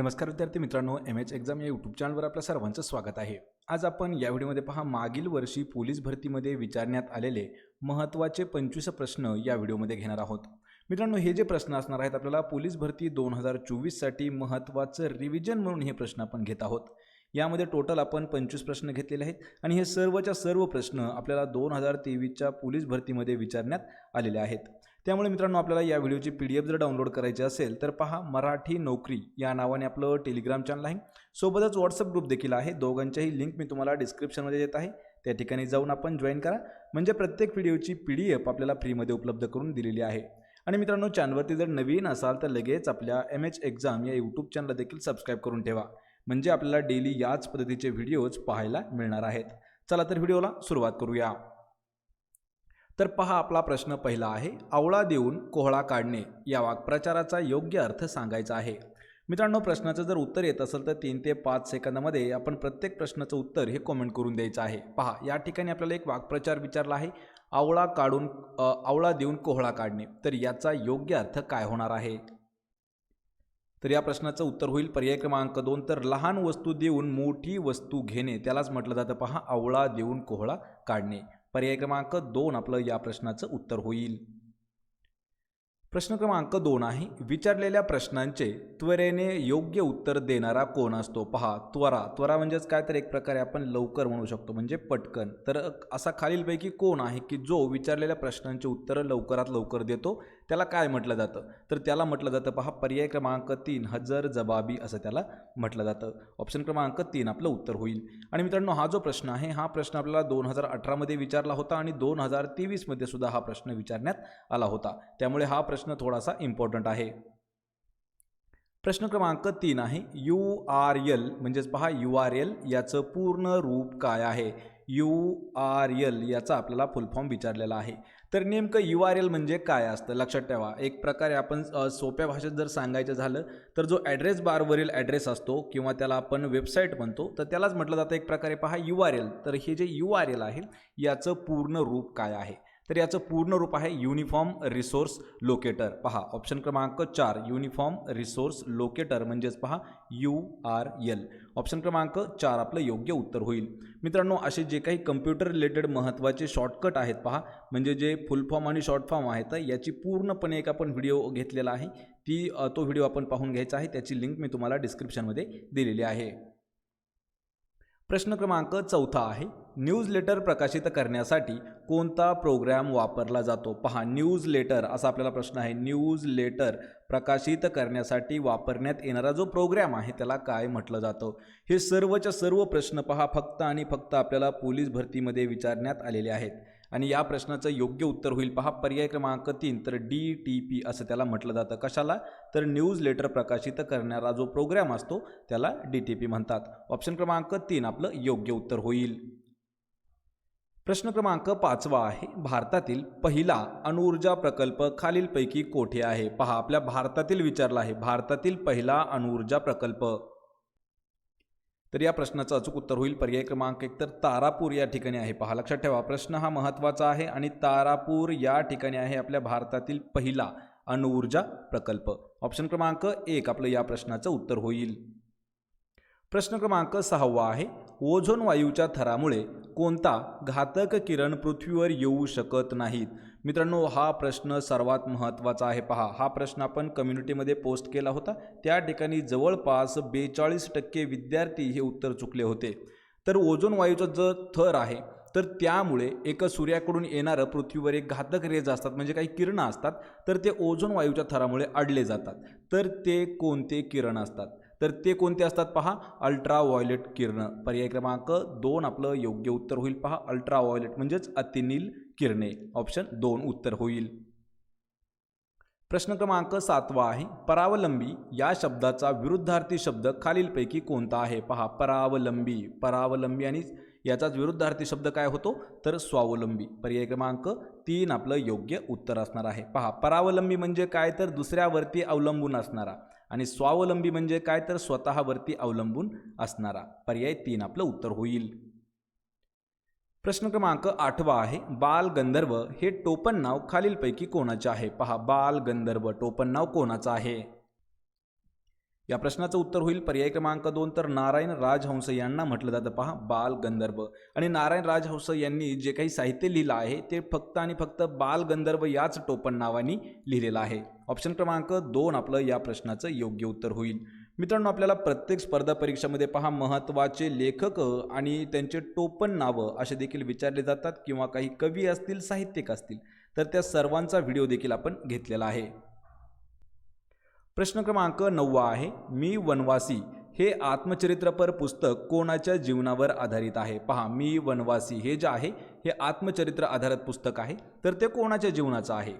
नमस्कार विद्यार्थी मित्रांनो एम एच एक्झाम या यूट्यूब चॅनलवर आपलं सर्वांचं स्वागत आहे. आज आपण या व्हिडिओमध्ये पहा मागील वर्षी पोलीस भरतीमध्ये विचारण्यात आलेले महत्त्वाचे पंचवीस प्रश्न या व्हिडिओमध्ये घेणार आहोत. मित्रांनो हे जे प्रश्न असणार आहेत आपल्याला पोलीस भरती दोन हजार चोवीससाठी महत्त्वाचं रिव्हिजन म्हणून हे प्रश्न आपण घेत आहोत. यामध्ये टोटल आपण पंचवीस प्रश्न घेतलेले आहेत आणि हे सर्वच्या सर्व प्रश्न आपल्याला दोन हजार तेवीसच्या पोलीस भरतीमध्ये विचारण्यात आलेले आहेत. त्यामुळे मित्रांनो आपल्याला या व्हिडिओची पी डी एफ जर डाउनलोड करायची असेल तर पहा मराठी नोकरी या नावाने आपलं टेलिग्राम चॅनल आहे. सोबतच व्हॉट्सअप ग्रुप देखील आहे. दोघांच्याही लिंक मी तुम्हाला डिस्क्रिप्शनमध्ये देत आहे. त्या ठिकाणी जाऊन आपण जॉईन करा. म्हणजे प्रत्येक व्हिडिओची पी डी एफ आपल्याला फ्रीमध्ये उपलब्ध करून दिलेली आहे. आणि मित्रांनो चॅनलवरती जर नवीन असाल तर लगेच आपल्या एम एच एक्झाम या यूट्यूब चॅनलला देखील सबस्क्राईब करून ठेवा. म्हणजे आपल्याला डेली याच पद्धतीचे व्हिडिओज पाहायला मिळणार आहेत. चला तर व्हिडिओला सुरुवात करूया. तर पहा आपला प्रश्न पहिला आहे आवळा देऊन कोहळा काढणे या वाक्प्रचाराचा योग्य अर्थ सांगायचा आहे. मित्रांनो प्रश्नाचं जर उत्तर येत असेल तर तीन ते पाच सेकंदामध्ये आपण प्रत्येक प्रश्नाचं उत्तर हे कॉमेंट करून द्यायचं आहे. पहा या ठिकाणी आपल्याला एक वाक्प्रचार विचारला आहे आवळा काढून आवळा देऊन कोहळा काढणे. तर याचा योग्य अर्थ काय होणार आहे? तर या प्रश्नाचं उत्तर होईल पर्याय क्रमांक दोन. तर लहान वस्तू देऊन मोठी वस्तू घेणे त्यालाच म्हटलं जातं. पहा आवळा देऊन कोहळा काढणे. पर्याय क्रमांक दोन आपलं या प्रश्नाचं उत्तर होईल. प्रश्न क्रमांक दोन आहे विचारलेल्या प्रश्नांचे त्वरेने योग्य उत्तर देणारा कोण असतो? पहा त्वरा. त्वरा म्हणजेच काय? तर एक प्रकारे आपण लवकर म्हणू शकतो म्हणजे पटकन. तर असा खालीलपैकी कोण आहे की जो विचारलेल्या प्रश्नांचे उत्तरं लवकरात लवकर देतो? त्याला काय म्हटलं जातं? तर त्याला म्हटलं जातं पहा पर्याय क्रमांक तीन हजर जबाबी असं त्याला म्हटलं जातं. ऑप्शन क्रमांक तीन आपलं उत्तर होईल. आणि मित्रांनो हा जो प्रश्न आहे हा प्रश्न आपल्याला दोन हजार अठरामध्ये विचारला होता आणि दोन हजार तेवीसमध्ये सुद्धा हा प्रश्न विचारण्यात आला होता. त्यामुळे हा प्रश्न थोडासा इम्पॉर्टंट आहे. प्रश्न क्रमांक तीन आहे यू आर एल म्हणजेच पहा यू आर एल याचं पूर्ण रूप काय आहे? यू आर एल याचा आपल्याला फुल फॉर्म विचारलेला आहे. तर नेमकं यू आर एल म्हणजे काय असतं? लक्षात ठेवा. एक प्रकारे आपण सोप्या भाषेत जर सांगायचं झालं तर जो ॲड्रेस बारवरील ॲड्रेस असतो किंवा त्याला आपण वेबसाईट म्हणतो तर त्यालाच म्हटलं जातं. एक प्रकारे पहा यू आर एल. तर हे जे यू आर एल आहे याचं पूर्ण रूप काय आहे? तर याचं पूर्ण रूप आहे युनिफॉर्म रिसोर्स लोकेटर पहा ऑप्शन क्रमांक चार युनिफॉर्म रिसोर्स लोकेटर म्हणजेच पहा यू आर एल. ऑप्शन क्रमांक चार आपलं योग्य उत्तर होईल. मित्रांनो असे जे काही कम्प्युटर रिलेटेड महत्त्वाचे शॉर्टकट आहेत पहा म्हणजे जे फुल फॉर्म आणि शॉर्ट फॉर्म आहेत याची पूर्णपणे एक आपण व्हिडिओ घेतलेला आहे. ती तो व्हिडिओ आपण पाहून घ्यायचा आहे. त्याची लिंक मी तुम्हाला डिस्क्रिप्शनमध्ये दिलेली आहे. प्रश्न क्रमांक चौथा आहे. न्यूज लेटर प्रकाशित करण्यासाठी कोणता प्रोग्रॅम वापरला जातो? पहा न्यूज लेटर असा आपल्याला प्रश्न आहे. न्यूज लेटर प्रकाशित करण्यासाठी वापरण्यात येणारा जो प्रोग्रॅम आहे त्याला काय म्हटलं जातं? हे सर्वच्या सर्व प्रश्न पहा फक्त आणि फक्त आपल्याला पोलीस भरतीमध्ये विचारण्यात आलेले आहेत. आणि या प्रश्नाचं योग्य उत्तर होईल. पहा पर्याय क्रमांक तीन तर डी टी पी असं त्याला म्हटलं जातं. कशाला? तर न्यूज लेटर प्रकाशित करणारा जो प्रोग्रॅम असतो त्याला डी टी पी म्हणतात. ऑप्शन क्रमांक तीन आपलं योग्य उत्तर होईल. प्रश्न क्रमांक पाचवा आहे. भारतातील पहिला अणुऊर्जा प्रकल्प खालीलपैकी कोठे आहे? पहा आपल्या भारतातील विचारला आहे. भारतातील पहिला अणुऊर्जा प्रकल्प. तर या प्रश्नाचं अचूक उत्तर होईल. पर्याय क्रमांक एक तर तारापूर या ठिकाणी आहे. पहा लक्षात ठेवा. प्रश्न हा महत्त्वाचा आहे आणि तारापूर या ठिकाणी आहे आपल्या भारतातील पहिला अणुऊर्जा प्रकल्प. ऑप्शन क्रमांक एक आपलं या प्रश्नाचं उत्तर होईल. प्रश्न क्रमांक सहावा आहे. ओझोन वायूच्या थरामुळे कोणता घातक किरण पृथ्वीवर येऊ शकत नाहीत? मित्रांनो हा प्रश्न सर्वात महत्त्वाचा आहे. पहा हा प्रश्न आपण कम्युनिटीमध्ये पोस्ट केला होता. त्या ठिकाणी जवळपास बेचाळीस टक्के विद्यार्थी हे उत्तर चुकले होते. तर ओझोन वायूचा जो थर आहे तर त्यामुळे एक सूर्याकडून येणारं पृथ्वीवर एक घातक रेज असतात म्हणजे काही किरणं असतात तर ते ओझोन वायूच्या थरामुळे अडले जातात. तर ते कोणते किरण असतात? तर ते कोणते असतात पहा? अल्ट्रा वॉयलेट किरणं. पर्याय क्रमांक दोन आपलं योग्य उत्तर होईल पहा. अल्ट्रा वॉयलेट म्हणजेच अतिनील किरणे. ऑप्शन दोन उत्तर होईल. प्रश्न क्रमांक सातवा आहे. परावलंबी या शब्दाचा विरुद्धार्थी शब्द खालीलपैकी कोणता आहे? पहा परावलंबी. परावलंबी आणि याचाच विरुद्धार्थी शब्द काय होतो? तर स्वावलंबी. पर्याय क्रमांक तीन आपलं योग्य उत्तर असणार आहे. पहा परावलंबी म्हणजे काय? तर दुसऱ्यावरती अवलंबून असणारा आणि स्वावलंबी म्हणजे काय? तर स्वतःवरती अवलंबून असणारा. पर्याय तीन आपलं उत्तर होईल. प्रश्न क्रमांक आठवा आहे बाल गंधर्व हे टोपण नाव खालीलपैकी कोणाचे आहे? पहा बाल गंधर्व टोपण नाव कोणाचं आहे? या प्रश्नाचं उत्तर होईल पर्याय क्रमांक दोन तर नारायण राजहंस यांना म्हटलं जातं. पहा बाल गंधर्व. आणि नारायण राजहंस यांनी जे काही साहित्य लिहिलं आहे ते फक्त आणि फक्त बाल गंधर्व याच टोपण नावाने लिहिलेलं आहे. ऑप्शन क्रमांक दोन आपलं या प्रश्नाचं योग्य उत्तर होईल. मित्रांनो आपल्याला प्रत्येक स्पर्धा परीक्षामध्ये पहा महत्त्वाचे लेखक आणि त्यांचे टोपण नावं असे देखील विचारले जातात किंवा काही कवी असतील साहित्यिक असतील तर त्या सर्वांचा व्हिडिओ देखील आपण घेतलेला आहे. प्रश्न क्रमांक नववा आहे मी वनवासी हे आत्मचरित्रपर पुस्तक कोणाच्या जीवनावर आधारित आहे? पहा मी वनवासी हे जे आहे हे आत्मचरित्र आधारित पुस्तक आहे तर ते कोणाच्या जीवनाचं आहे?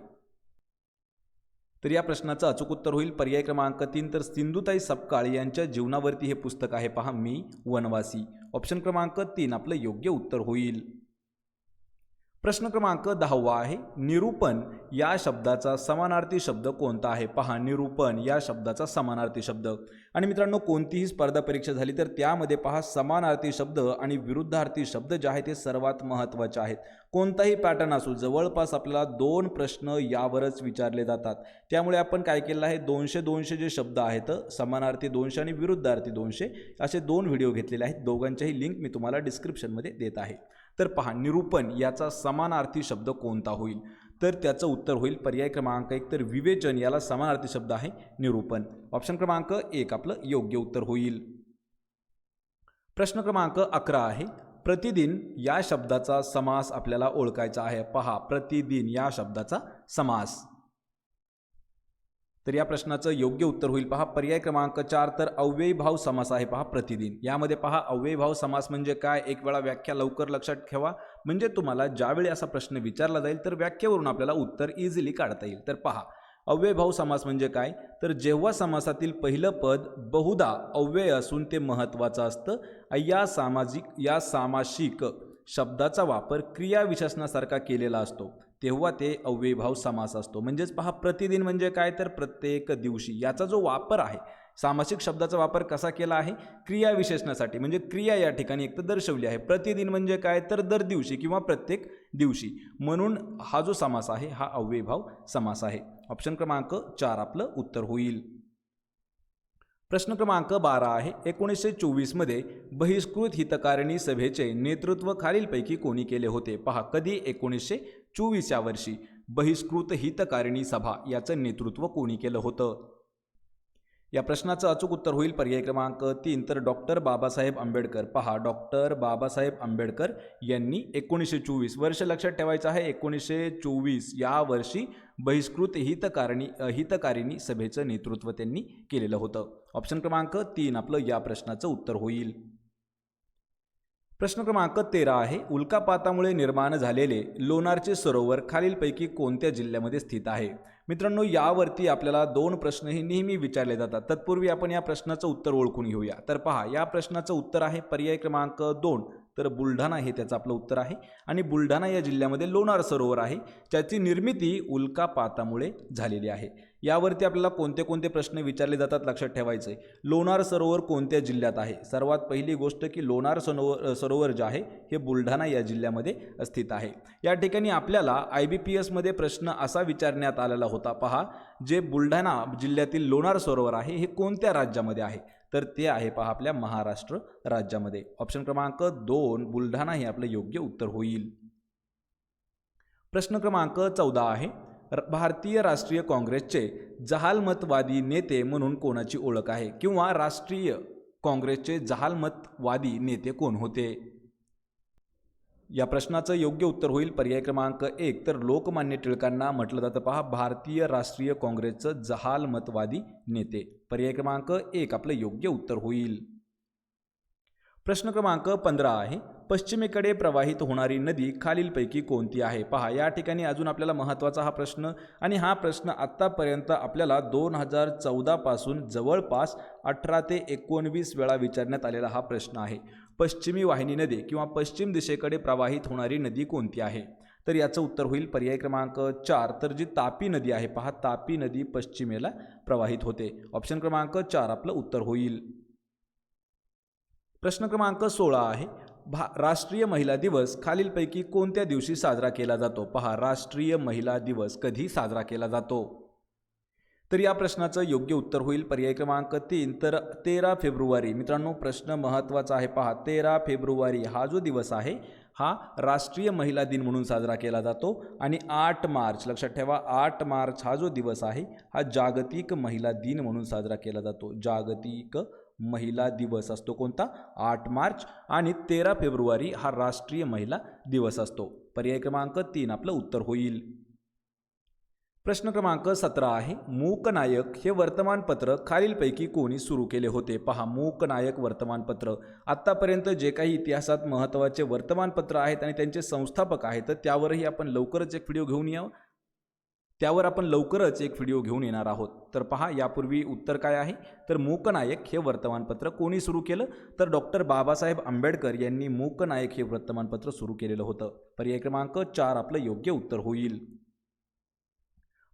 तर या प्रश्नाचं अचूक उत्तर होईल. पर्याय क्रमांक तीन तर सिंधुताई सपकाळ यांच्या जीवनावरती हे पुस्तक आहे पहा. मी वनवासी. ऑप्शन क्रमांक तीन आपलं योग्य उत्तर होईल. प्रश्न क्रमांक दहावा आहे निरूपण या शब्दाचा समानार्थी शब्द कोणता आहे? पहा निरूपण या शब्दाचा समानार्थी शब्द. आणि मित्रांनो कोणतीही स्पर्धा परीक्षा झाली तर त्यामध्ये पहा समानार्थी शब्द आणि विरुद्धार्थी शब्द जे आहेत ते सर्वात महत्त्वाचे आहेत. कोणताही पॅटर्न असो जवळपास आपल्याला दोन प्रश्न यावरच विचारले जातात. त्यामुळे आपण काय केलं आहे दोनशे दोनशे जे शब्द आहेत समानार्थी दोनशे आणि विरुद्धार्थी दोनशे असे दोन व्हिडिओ घेतलेले आहेत. दोघांच्याही लिंक मी तुम्हाला डिस्क्रिप्शनमध्ये देत आहे. तर पहा निरूपण याचा समानार्थी शब्द कोणता होईल? तर त्याचं उत्तर होईल पर्याय क्रमांक एक तर विवेचन याला समानार्थी शब्द आहे निरूपण. ऑप्शन क्रमांक एक आपलं योग्य उत्तर होईल. प्रश्न क्रमांक अकरा आहे प्रतिदिन या शब्दाचा समास आपल्याला ओळखायचा आहे. पहा प्रतिदिन या शब्दाचा समास. तर या प्रश्नाचं योग्य उत्तर होईल. पहा पर्याय क्रमांक चार तर अव्ययीभाव समास आहे पहा प्रतिदिन. यामध्ये पहा अव्ययीभाव समास म्हणजे काय? एक वेळा व्याख्या लवकर लक्षात ठेवा. म्हणजे तुम्हाला ज्यावेळी असा प्रश्न विचारला जाईल तर व्याख्येवरून आपल्याला उत्तर इझिली काढता येईल. तर पहा अव्ययभाव समास म्हणजे काय? तर जेव्हा समासातील पहिलं पद बहुधा अव्यय असून ते महत्त्वाचं असतं. या सामाजिक या सामासिक शब्दाचा वापर क्रियाविशेषणासारखा केलेला असतो. तेव्हा ते अव्ययभाव समास असतो. म्हणजेच पहा प्रतिदिन म्हणजे काय? तर प्रत्येक दिवशी याचा जो वापर आहे सामासिक शब्दाचा वापर कसा केला आहे? क्रियाविशेषणासाठी म्हणजे क्रिया या ठिकाणी एकतर दर्शवली आहे. प्रतिदिन म्हणजे काय? तर दर दिवशी किंवा प्रत्येक दिवशी. म्हणून हा जो समास आहे हा अव्ययभाव समास आहे. ऑप्शन क्रमांक चार आपलं उत्तर होईल. प्रश्न क्रमांक बारा आहे. एकोणीसशे चोवीसमध्ये बहिष्कृत हितकारिणी सभेचे नेतृत्व खालीलपैकी कोणी केले होते? पहा कधी? एकोणीसशे चोवीस या वर्षी. बहिष्कृत हितकारिणी सभा याचं नेतृत्व कोणी केलं होतं? या प्रश्नाचं अचूक उत्तर होईल पर्याय क्रमांक तीन. तर डॉक्टर बाबासाहेब आंबेडकर. पहा डॉक्टर बाबासाहेब आंबेडकर यांनी एकोणीसशे चोवीस वर्ष लक्षात ठेवायचं आहे. एकोणीसशे चोवीस या वर्षी बहिष्कृत हितकारिणी हितकारिणी सभेचं नेतृत्व त्यांनी केलेलं होतं. ऑप्शन क्रमांक तीन आपलं या प्रश्नाचं उत्तर होईल. प्रश्न क्रमांक तेरा आहे. उल्कापातामुळे निर्माण झालेले लोणारचे सरोवर खालीलपैकी कोणत्या जिल्ह्यामध्ये स्थित आहे? मित्रांनो यावरती आपल्याला दोन प्रश्न हे नेहमी विचारले जातात. तत्पूर्वी आपण या प्रश्नाचं उत्तर ओळखून घेऊया. तर पहा या प्रश्नाचं उत्तर आहे पर्याय क्रमांक दोन. तर बुलढाणा हे त्याचं आपलं उत्तर आहे. आणि बुलढाणा या जिल्ह्यामध्ये लोणार सरोवर आहे. ज्याची निर्मिती उल्कापातामुळे झालेली आहे. यावरती आपल्याला कोणते कोणते प्रश्न विचारले जातात लक्षात ठेवायचे लोणार सरोवर कोणत्या जिल्ह्यात आहे? सर्वात पहिली गोष्ट की लोणार सरोवर सरोवर जे आहे हे बुलढाणा या जिल्ह्यामध्ये स्थित आहे. या ठिकाणी आपल्याला आय बी पी एसमध्ये प्रश्न असा विचारण्यात आलेला होता पहा जे बुलढाणा जिल्ह्यातील लोणार सरोवर आहे हे कोणत्या राज्यामध्ये आहे? तर ते आहे पहा आपल्या महाराष्ट्र राज्यामध्ये. ऑप्शन क्रमांक दोन बुलढाणा हे आपलं योग्य उत्तर होईल. प्रश्न क्रमांक चौदा आहे. भारतीय राष्ट्रीय काँग्रेसचे जहालमतवादी नेते म्हणून कोणाची ओळख आहे? किंवा राष्ट्रीय काँग्रेसचे जहालमतवादी नेते कोण होते? या प्रश्नाचं योग्य उत्तर होईल पर्याय क्रमांक एक. तर लोकमान्य टिळकांना म्हटलं जातं पहा भारतीय राष्ट्रीय काँग्रेसचं जहालमतवादी नेते. पर्याय क्रमांक एक आपलं योग्य उत्तर होईल. प्रश्न क्रमांक पंधरा आहे. पश्चिमेकडे प्रवाहित होणारी नदी खालीलपैकी कोणती आहे? पहा या ठिकाणी अजून आपल्याला महत्त्वाचा हा प्रश्न आणि हा प्रश्न आत्तापर्यंत आपल्याला दोन हजार चौदापासून जवळपास अठरा ते एकोणवीस वेळा विचारण्यात आलेला हा प्रश्न आहे. पश्चिमी वाहिनी नदी किंवा पश्चिम दिशेकडे प्रवाहित होणारी नदी कोणती आहे? तर याचं उत्तर होईल पर्याय क्रमांक चार. तर जी तापी नदी आहे पहा तापी नदी पश्चिमेला प्रवाहित होते. ऑप्शन क्रमांक चार आपलं उत्तर होईल. प्रश्न क्रमांक सोळा आहे. भा राष्ट्रीय महिला दिवस खालीलपैकी कोणत्या दिवशी साजरा केला जातो? पहा राष्ट्रीय महिला दिवस कधी साजरा केला जातो? तर या प्रश्नाचं योग्य उत्तर होईल पर्याय क्रमांक तीन. तर तेरा फेब्रुवारी मित्रांनो प्रश्न महत्त्वाचा आहे. पहा तेरा फेब्रुवारी हा जो दिवस आहे हा राष्ट्रीय महिला दिन म्हणून साजरा केला जातो. आणि आठ मार्च लक्षात ठेवा आठ मार्च हा जो दिवस आहे हा जागतिक महिला दिन म्हणून साजरा केला जातो. जागतिक महिला दिवस असतो कोणता? आठ मार्च आणि तेरा फेब्रुवारी हा राष्ट्रीय महिला दिवस असतो. पर्याय क्रमांक तीन आपलं उत्तर होईल. प्रश्न क्रमांक सतरा आहे मूकनायक हे वर्तमानपत्र खालीलपैकी कोणी सुरू केले होते? पहा मूकनायक वर्तमानपत्र. आत्तापर्यंत जे काही इतिहासात महत्त्वाचे वर्तमानपत्र आहेत आणि त्यांचे संस्थापक आहेत तर त्यावरही आपण लवकरच एक व्हिडिओ घेऊन यावं. त्यावर आपण लवकरच एक व्हिडिओ घेऊन येणार आहोत. तर पहा यापूर्वी उत्तर काय आहे? तर मूकनायक हे वर्तमानपत्र कोणी सुरू केलं? तर डॉक्टर बाबासाहेब आंबेडकर यांनी मूकनायक हे वर्तमानपत्र सुरू केलेलं होतं. पर्याय क्रमांक चार आपलं योग्य उत्तर होईल.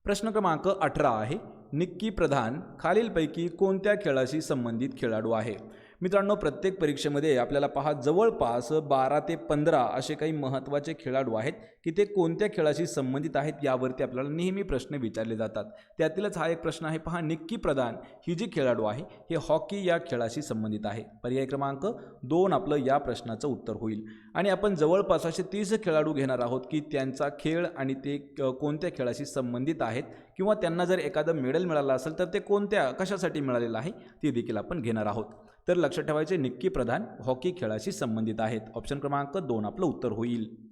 प्रश्न क्रमांक अठरा आहे. निक्की प्रधान खालीलपैकी कोणत्या खेळाशी संबंधित खेळाडू आहे? मित्रांनो प्रत्येक परीक्षेमध्ये आपल्याला पहा जवळपास बारा ते पंधरा असे काही महत्त्वाचे खेळाडू आहेत की ते कोणत्या खेळाशी संबंधित आहेत यावरती आपल्याला नेहमी प्रश्न विचारले जातात. त्यातीलच हा एक प्रश्न आहे. पहा निक्की प्रधान ही जी खेळाडू आहे हे हॉकी या खेळाशी संबंधित आहे. पर्याय क्रमांक दोन आपलं या प्रश्नाचं उत्तर होईल. आणि आपण जवळपास असे तीस खेळाडू घेणार आहोत की त्यांचा खेळ आणि ते क- कोणत्या खेळाशी संबंधित आहेत किंवा त्यांना जर एखादं मेडल मिळालं असेल तर ते कोणत्या कशासाठी मिळालेलं आहे ते देखील आपण घेणार आहोत. तर लक्षात ठेवायचे निक्की प्रधान हॉकी खेळाशी संबंधित आहेत. ऑप्शन क्रमांक दोन आपलं उत्तर होईल.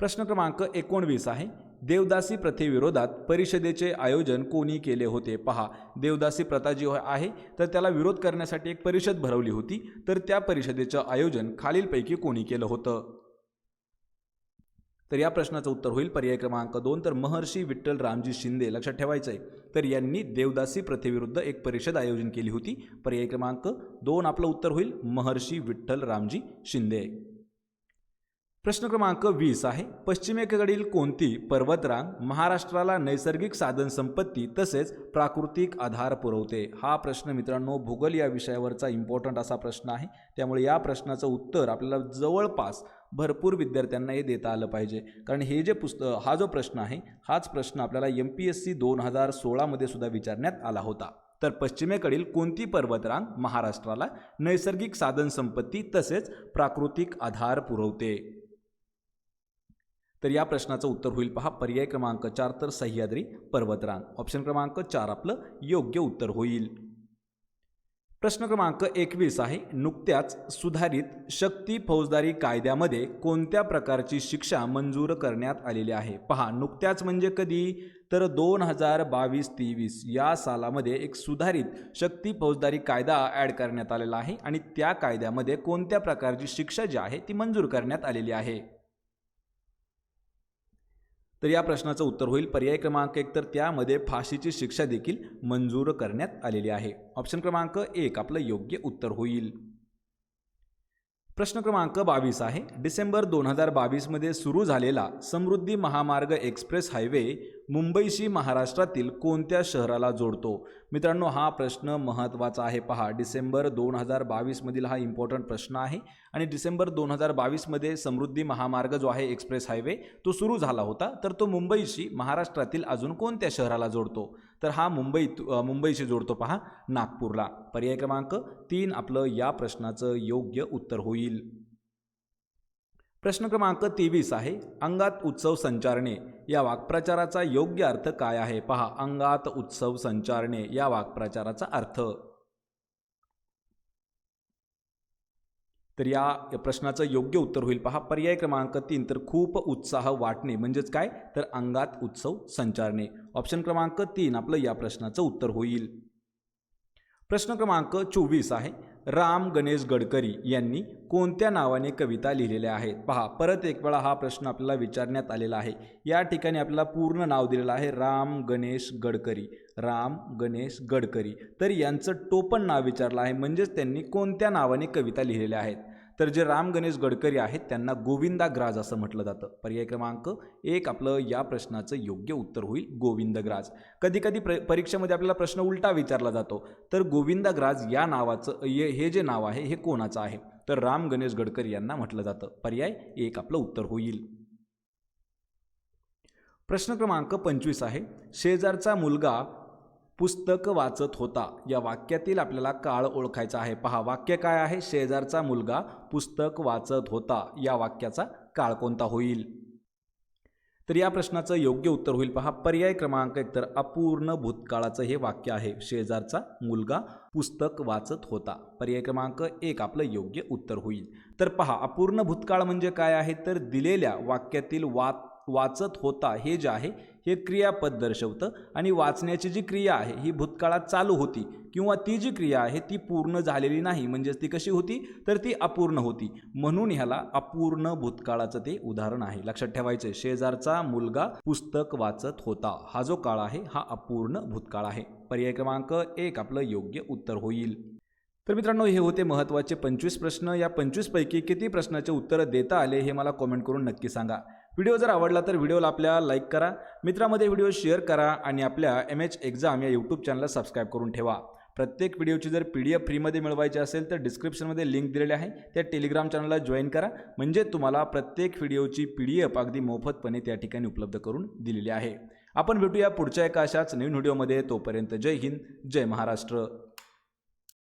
प्रश्न क्रमांक एकोणवीस आहे. देवदासी प्रथेविरोधात परिषदेचे आयोजन कोणी केले होते? पहा. देवदासी प्रथा जी आहे. तर त्याला विरोध करण्यासाठी एक परिषद भरवली होती. तर त्या परिषदेचं आयोजन खालीलपैकी कोणी केलं होतं? तर या प्रश्नाचं उत्तर होईल. पर्याय क्रमांक दोन. तर महर्षी विठ्ठल रामजी शिंदे लक्षात ठेवायचं आहे तर यांनी देवदासी प्रथेविरुद्ध एक परिषद आयोजन केली होती. पर्याय क्रमांक दोन आपलं उत्तर होईल. महर्षी विठ्ठल रामजी शिंदे. प्रश्न क्रमांक वीस आहे. पश्चिमेकडील कोणती पर्वतरांग महाराष्ट्राला नैसर्गिक साधनसंपत्ती तसेच प्राकृतिक आधार पुरवते? हा प्रश्न मित्रांनो भूगोल या विषयावरचा इम्पॉर्टंट असा प्रश्न आहे. त्यामुळे या प्रश्नाचं उत्तर आपल्याला जवळपास भरपूर विद्यार्थ्यांना हे देता आलं पाहिजे. कारण हे जे पुस्तक हा जो प्रश्न आहे हाच प्रश्न आपल्याला एम पी एस सी दोन हजार सोळामध्ये सुद्धा विचारण्यात आला होता. तर पश्चिमेकडील कोणती पर्वतरांग महाराष्ट्राला नैसर्गिक साधनसंपत्ती तसेच प्राकृतिक आधार पुरवते? तर या प्रश्नाचं उत्तर होईल पहा. पर्याय क्रमांक चार तर सह्याद्री पर्वतरांग. ऑप्शन क्रमांक चार आपलं योग्य उत्तर होईल. प्रश्न क्रमांक एकवीस आहे. नुकत्याच सुधारित शक्ती फौजदारी कायद्यामध्ये कोणत्या प्रकारची शिक्षा मंजूर करण्यात आलेली आहे? पहा नुकत्याच म्हणजे कधी? तर दोन हजार बावीस तेवीस या सालामध्ये एक सुधारित शक्ती फौजदारी कायदा ॲड करण्यात आलेला आहे आणि त्या कायद्यामध्ये कोणत्या प्रकारची शिक्षा जी आहे ती मंजूर करण्यात आलेली आहे? तर या प्रश्नाचं उत्तर होईल. पर्याय क्रमांक एक तर त्यामध्ये फाशीची शिक्षा देखील मंजूर करण्यात आलेली आहे. ऑप्शन क्रमांक एक आपलं योग्य उत्तर होईल. प्रश्न क्रमांक बावीस आहे. डिसेंबर दोन हजार बावीसमध्ये सुरू झालेला समृद्धी महामार्ग एक्सप्रेस हायवे मुंबईशी महाराष्ट्रातील कोणत्या शहराला जोडतो? मित्रांनो हा प्रश्न महत्त्वाचा आहे. पहा डिसेंबर दोन हजार बावीसमधील हा इम्पॉर्टंट प्रश्न आहे आणि डिसेंबर दोन हजार बावीसमध्ये समृद्धी महामार्ग जो आहे एक्सप्रेस हायवे तो सुरू झाला होता. तर तो मुंबईशी महाराष्ट्रातील अजून कोणत्या शहराला जोडतो? तर हा मुंबई मुंबईशी जोडतो पहा नागपूरला. पर्याय क्रमांक तीन आपलं या प्रश्नाचं योग्य उत्तर होईल. प्रश्न क्रमांक तेवीस आहे अंगात उत्सव संचारणे. या वाक्प्रचाराचा योग्य अर्थ काय आहे? पहा अंगात उत्सव संचारणे या वाक्प्रचाराचा अर्थ. तर या प्रश्नाचं योग्य उत्तर होईल. पहा पर्याय क्रमांक तीन तर खूप उत्साह वाटणे. म्हणजेच काय? तर अंगात उत्सव संचारणे. ऑप्शन क्रमांक तीन आपलं या प्रश्नाचं उत्तर होईल. प्रश्न क्रमांक चोवीस आहे. राम गणेश गडकरी यांनी कोणत्या नावाने कविता लिहिलेल्या आहेत? पहा परत एक वेळा हा प्रश्न आपल्याला विचारण्यात आलेला आहे. या ठिकाणी आपल्याला पूर्ण नाव दिलेलं आहे राम गणेश गडकरी. राम गणेश गडकरी. तर यांचं टोपण नाव विचारलं आहे. म्हणजेच त्यांनी कोणत्या नावाने कविता लिहिलेल्या आहेत? तर जे राम गणेश गडकरी आहेत त्यांना गोविंदाग्राज असं म्हटलं जातं. पर्याय क्रमांक एक आपलं या प्रश्नाचं योग्य उत्तर होईल गोविंदग्राज कधी कधी प्र परीक्षेमध्ये आपल्याला प्रश्न उलटा विचारला जातो. तर गोविंदाग्राज या नावाचं ये हे जे नाव आहे हे कोणाचं आहे? तर राम गणेश गडकरी यांना म्हटलं जातं. पर्याय एक आपलं उत्तर होईल. प्रश्न क्रमांक पंचवीस आहे. शेजारचा मुलगा पुस्तक वाचत होता. या वाक्यातील आपल्याला काळ ओळखायचा आहे. पहा वाक्य काय आहे? शेजारचा मुलगा पुस्तक वाचत होता. या वाक्याचा काळ कोणता होईल? तर या प्रश्नाचं योग्य उत्तर होईल. पहा पर्याय क्रमांक एक. तर अपूर्ण भूतकाळाचं हे वाक्य आहे. शेजारचा मुलगा पुस्तक वाचत होता. पर्याय क्रमांक एक आपलं योग्य उत्तर होईल. तर पहा अपूर्ण भूतकाळ म्हणजे काय आहे? तर दिलेल्या वाक्यातील वा वाचत होता हे जे आहे हे क्रियापद दर्शवतं आणि वाचण्याची जी क्रिया आहे ही भूतकाळात चालू होती किंवा ती जी क्रिया आहे ती पूर्ण झालेली नाही म्हणजेच ती कशी होती? तर ती अपूर्ण होती. म्हणून ह्याला अपूर्ण भूतकाळाचं ते उदाहरण आहे. लक्षात ठेवायचं शेजारचा मुलगा पुस्तक वाचत होता. हा जो काळ आहे हा अपूर्ण भूतकाळ आहे. पर्याय क्रमांक एक आपलं योग्य उत्तर होईल. तर मित्रांनो हे होते महत्त्वाचे पंचवीस प्रश्न. या पंचवीसपैकी किती प्रश्नाचे उत्तरं देता आले हे मला कॉमेंट करून नक्की सांगा. व्हिडिओ जर आवडला तर व्हिडिओला आपल्या लाईक करा मित्रामध्ये व्हिडिओ शेअर करा आणि आपल्या एम एच एक्झाम या यूट्यूब चॅनलला सबस्क्राईब करून ठेवा. प्रत्येक व्हिडिओची जर पी डी एफ फ्रीमध्ये मिळवायची असेल तर डिस्क्रिप्शनमध्ये लिंक दिलेली आहे. त्या टेलिग्राम चॅनलला जॉईन करा. म्हणजे तुम्हाला प्रत्येक व्हिडिओची पी डी एफ अगदी मोफतपणे त्या ठिकाणी उपलब्ध करून दिलेली आहे. आपण भेटूया पुढच्या एका अशाच नवीन व्हिडिओमध्ये. तोपर्यंत जय हिंद जय महाराष्ट्र.